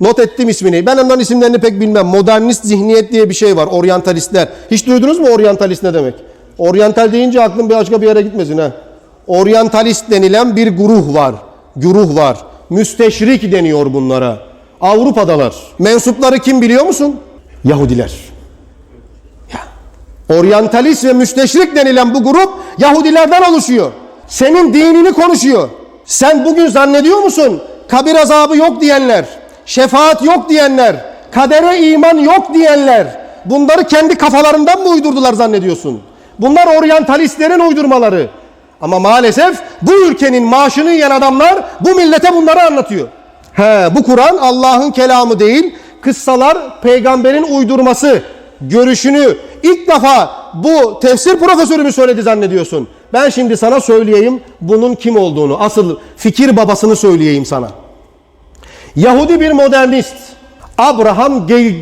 Not ettim ismini. Ben onların isimlerini pek bilmem. Modernist zihniyet diye bir şey var. Oryantalistler. Hiç duydunuz mu oryantalist ne demek? Oryantal deyince aklın bir başka bir yere gitmesin ha. Oryantalist denilen bir guruh var. Güruh var. Müsteşrik deniyor bunlara. Avrupa'dalar. Mensupları kim biliyor musun? Yahudiler. Oryantalist ve müsteşrik denilen bu grup Yahudilerden oluşuyor. Senin dinini konuşuyor. Sen bugün zannediyor musun? Kabir azabı yok diyenler, şefaat yok diyenler, kadere iman yok diyenler, bunları kendi kafalarından mı uydurdular zannediyorsun? Bunlar oryantalistlerin uydurmaları. Ama maalesef bu ülkenin maaşını yiyen adamlar bu millete bunları anlatıyor. He, bu Kur'an Allah'ın kelamı değil, kıssalar peygamberin uydurması görüşünü ilk defa bu tefsir profesörü mü söyledi zannediyorsun? Ben şimdi sana söyleyeyim bunun kim olduğunu. Asıl fikir babasını söyleyeyim sana. Yahudi bir modernist. Abraham Gey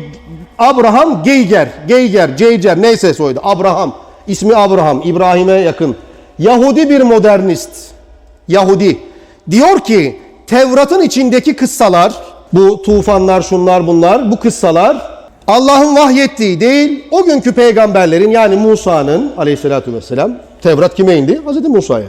Abraham Geiger, Geiger, Geiger neyse soydu. Abraham. ismi Abraham, İbrahim'e yakın. Yahudi bir modernist. Yahudi. Diyor ki Tevrat'ın içindeki kıssalar, bu tufanlar, şunlar bunlar, bu kıssalar Allah'ın vahyettiği değil, o günkü peygamberlerin yani Musa'nın aleyhissalatü vesselam, Tevrat kime indi? Hazreti Musa'ya.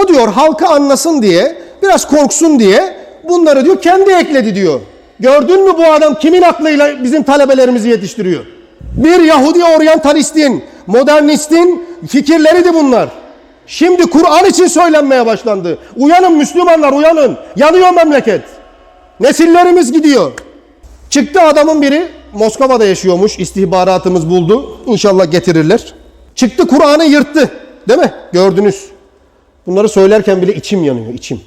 O diyor halkı anlasın diye, biraz korksun diye bunları diyor kendi ekledi diyor. Gördün mü bu adam kimin aklıyla bizim talebelerimizi yetiştiriyor? Bir Yahudi oryantalistin, modernistin fikirleriydi bunlar. Şimdi Kur'an için söylenmeye başlandı. Uyanın Müslümanlar uyanın. Yanıyor memleket. Nesillerimiz gidiyor. Çıktı adamın biri Moskova'da yaşıyormuş. istihbaratımız buldu. İnşallah getirirler. Çıktı Kur'an'ı yırttı. Değil mi? Gördünüz. Bunları söylerken bile içim yanıyor içim.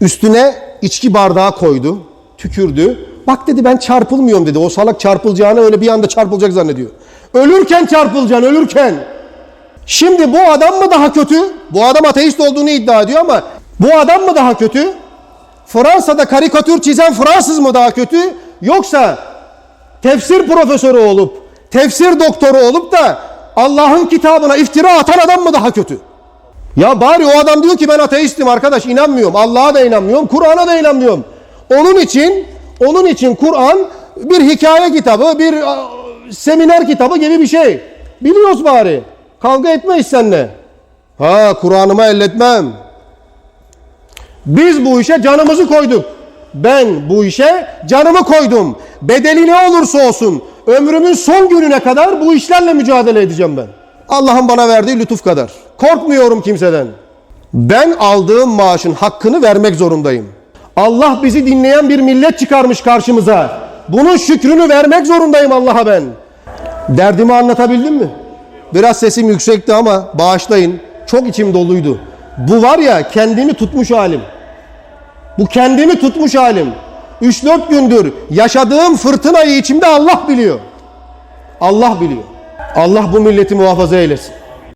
Üstüne içki bardağı koydu. Tükürdü. Bak dedi ben çarpılmıyorum dedi. O salak çarpılacağını öyle bir anda çarpılacak zannediyor. Ölürken çarpılacaksın ölürken. Şimdi bu adam mı daha kötü? Bu adam ateist olduğunu iddia ediyor ama bu adam mı daha kötü? Fransa'da karikatür çizen Fransız mı daha kötü? Yoksa tefsir profesörü olup, tefsir doktoru olup da Allah'ın kitabına iftira atan adam mı daha kötü? Ya bari o adam diyor ki ben ateistim arkadaş inanmıyorum. Allah'a da inanmıyorum, Kur'an'a da inanmıyorum. Onun için onun için Kur'an bir hikaye kitabı, bir seminer kitabı gibi bir şey. Biliyoruz bari. Kavga etmeyiz seninle. Ha Kur'an'ıma elletmem. Biz bu işe canımızı koyduk. Ben bu işe canımı koydum. Bedeli ne olursa olsun ömrümün son gününe kadar bu işlerle mücadele edeceğim ben. Allah'ın bana verdiği lütuf kadar. Korkmuyorum kimseden. Ben aldığım maaşın hakkını vermek zorundayım. Allah bizi dinleyen bir millet çıkarmış karşımıza. Bunun şükrünü vermek zorundayım Allah'a ben. Derdimi anlatabildim mi? Biraz sesim yüksekti ama bağışlayın. Çok içim doluydu. Bu var ya kendimi tutmuş halim. Bu kendimi tutmuş halim. 3-4 gündür yaşadığım fırtınayı içimde Allah biliyor. Allah biliyor. Allah bu milleti muhafaza eylesin.